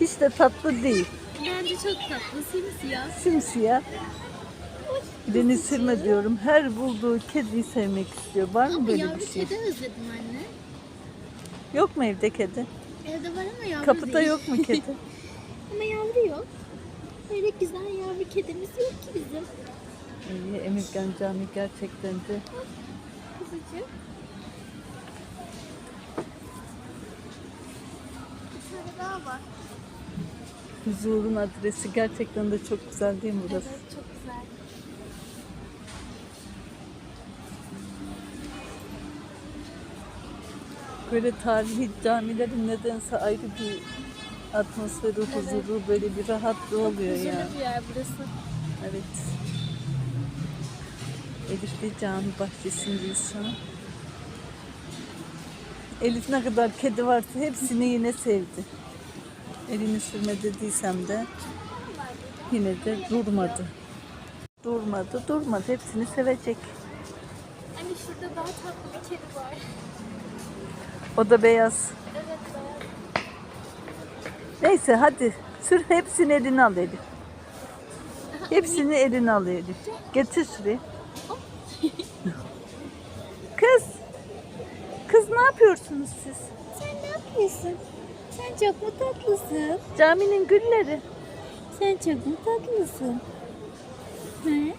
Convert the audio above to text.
Hiç de tatlı değil. Bence çok tatlı. Simsiyah. Simsiyah. Deniz sürme diyorum. Her bulduğu kediyi sevmek istiyor. Var mı Ama böyle yavru bir şey? kedi özledim anne. Yok mu evde kedi? Evde var ama yavru Kapıda değil. yok mu kedi? Ama yavru yok. Böyle güzel yavru kedimiz yok ki bizim. İyi, Emirgan Cami gerçekten de Kuzucuğum. Bir tane daha var. Huzurun adresi gerçekten de çok güzel değil mi burası? Evet çok güzel. Böyle tarihi camilerin nedense ayrı bir atmosferi, huzuru, böyle bir rahatlığı oluyor Huzurlu ya. bir yer burası. Evet. Elif'te cami bahçesindeyiz şu an. Elif ne kadar kedi varsa hepsini yine sevdi. Elini sürme dediysem de yine de durmadı. Durmadı, durmadı. Hepsini sevecek. Hani şurada daha tatlı bir kedi var. O da beyaz. Evet beyaz. Neyse hadi sür hepsini eline al Elif. Hepsini eline al Elif. Getir şuraya. Kız. Kız ne yapıyorsunuz siz? Sen ne yapıyorsun? Sen çok mu tatlısın? Caminin gülleri. Sen çok mu tatlısın? He?